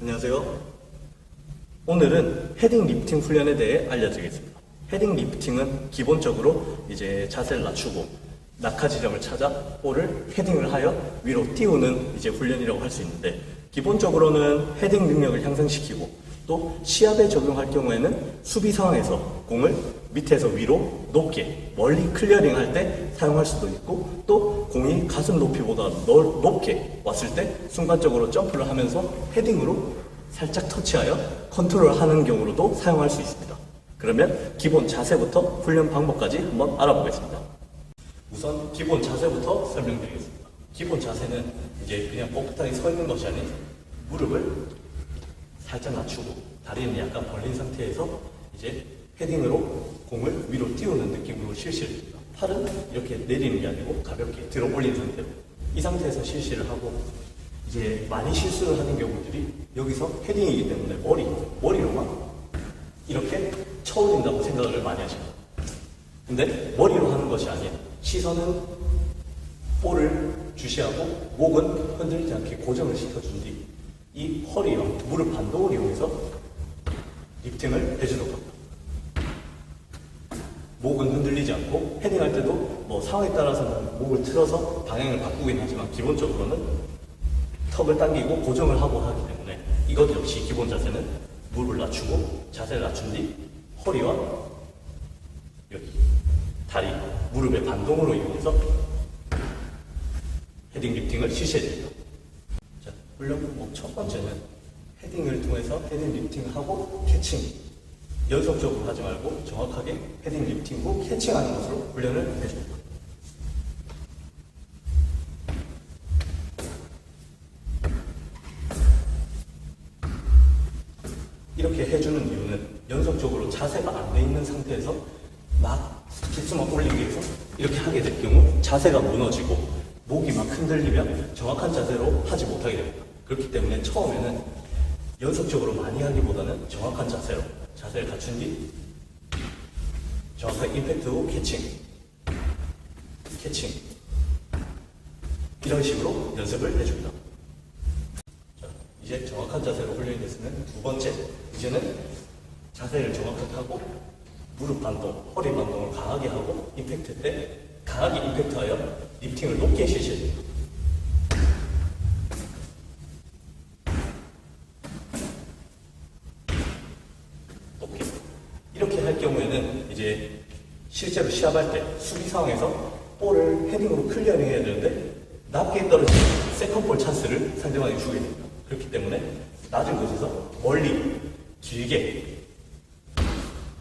안녕하세요. 오늘은 헤딩 리프팅 훈련에 대해 알려드리겠습니다. 헤딩 리프팅은 기본적으로 이제 자세를 낮추고 낙하 지점을 찾아 볼을 헤딩을 하여 위로 띄우는 이제 훈련이라고 할 수 있는데 기본적으로는 헤딩 능력을 향상시키고 또 시합에 적용할 경우에는 수비 상황에서 공을 밑에서 위로 높게 멀리 클리어링 할 때 사용할 수도 있고 또 공이 가슴 높이보다 넓- 높게 왔을 때 순간적으로 점프를 하면서 헤딩으로 살짝 터치하여 컨트롤하는 경우로도 사용할 수 있습니다. 그러면 기본 자세부터 훈련 방법까지 한번 알아보겠습니다. 우선 기본 자세부터 설명드리겠습니다. 기본 자세는 이제 그냥 뻣뻣하게 서 있는 것이 아닌 무릎을 살짝 낮추고 다리는 약간 벌린 상태에서 이제 헤딩으로 공을 위로 띄우는 느낌으로 실시를 합니다. 팔은 이렇게 내리는 게 아니고 가볍게 들어 올린 상태로 이 상태에서 실시를 하고 이제 많이 실수를 하는 경우들이 여기서 헤딩이기 때문에 머리, 머리로만 이렇게 쳐올린다고 생각을 많이 하십니다. 근데 머리로 하는 것이 아닌 시선은 볼을 주시하고 목은 흔들리지 않게 고정을 시켜준 뒤 이 허리와 무릎 반동을 이용해서 리프팅을 해주도록 합니다. 목은 흔들리지 않고 헤딩할 때도 뭐 상황에 따라서는 목을 틀어서 방향을 바꾸긴 하지만 기본적으로는 턱을 당기고 고정을 하고 하기 때문에 이것 역시 기본 자세는 무릎을 낮추고 자세를 낮춘 뒤 허리와 여기 다리, 무릎의 반동으로 이용해서 헤딩 리프팅을 실시해 줍니다. 자, 훈련 방법 첫 번째는 헤딩을 통해서 헤딩 리프팅을 하고 캐칭. 연속적으로 하지 말고 정확하게 헤딩 리프팅 후 캐칭하는 것으로 훈련을 해줍니다. 이렇게 해주는 이유는 연속적으로 자세가 안 돼 있는 상태에서 막 올리기 위해서 이렇게 하게 될 경우 자세가 무너지고 목이 막 흔들리면 정확한 자세로 하지 못하게 됩니다. 그렇기 때문에 처음에는 연속적으로 많이 하기보다는 정확한 자세로 자세를 갖춘 뒤 정확한 임팩트 후 캐칭 캐칭 이런 식으로 연습을 해줍니다. 자, 이제 정확한 자세로 훈련이 됐으면 두 번째, 이제는 자세를 정확하게 하고 무릎 반동, 허리 반동을 강하게 하고 임팩트 때 강하게 임팩트하여 리프팅을 높게 실시해야 됩니다. 높게. 이렇게 할 경우에는 이제 실제로 시합할 때 수비 상황에서 볼을 헤딩으로 클리어링 해야 되는데 낮게 떨어진 세컨볼 찬스를 상대방이 주게 됩니다. 그렇기 때문에 낮은 곳에서 멀리 길게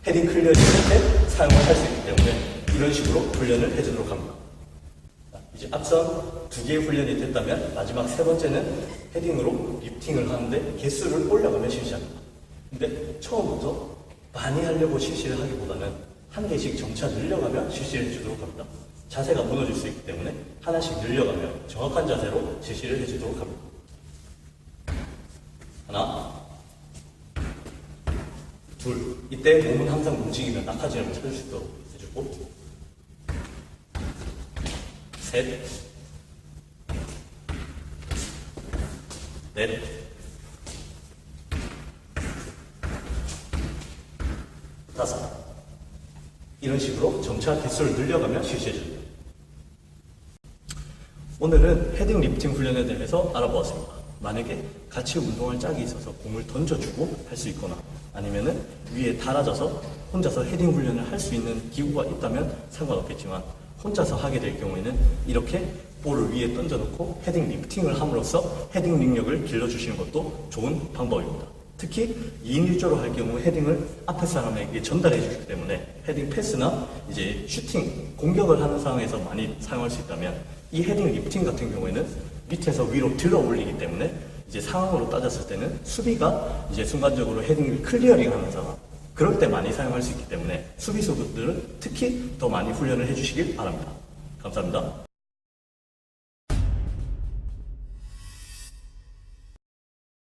헤딩 클리어링 할때 사용을 할 수 있기 때문에 이런 식으로 훈련을 해주도록 합니다. 자, 이제 앞선 두 개의 훈련이 됐다면 마지막 세 번째는 헤딩으로 리프팅을 하는데 개수를 올려가며 실시합니다. 근데 처음부터 많이 하려고 실시를 하기보다는 한 개씩 점차 늘려가며 실시를 해주도록 합니다. 자세가 무너질 수 있기 때문에 하나씩 늘려가며 정확한 자세로 실시를 해주도록 합니다. 하나, 둘. 이때 몸은 항상 움직이며 낙하지점을 찾을 수 있도록 해주고, 셋, 넷, 다섯. 이런 식으로 점차 개수를 늘려가며 실시해줍니다. 오늘은 헤딩 리프팅 훈련에 대해서 알아보았습니다. 만약에 같이 운동할 짝이 있어서 공을 던져주고 할 수 있거나 아니면은 위에 달아져서 혼자서 헤딩 훈련을 할 수 있는 기구가 있다면 상관없겠지만 혼자서 하게 될 경우에는 이렇게 볼을 위에 던져놓고 헤딩 리프팅을 함으로써 헤딩 능력을 길러주시는 것도 좋은 방법입니다. 특히 2인 1조로 할 경우 헤딩을 앞에 사람에게 전달해 주기 때문에 헤딩 패스나 이제 슈팅, 공격을 하는 상황에서 많이 사용할 수 있다면 이 헤딩 리프팅 같은 경우에는 밑에서 위로 들어 올리기 때문에 이제 상황으로 따졌을 때는 수비가 이제 순간적으로 헤딩을 클리어링 상황 그럴 때 많이 사용할 수 있기 때문에 수비수들은 특히 더 많이 훈련을 해주시길 바랍니다. 감사합니다.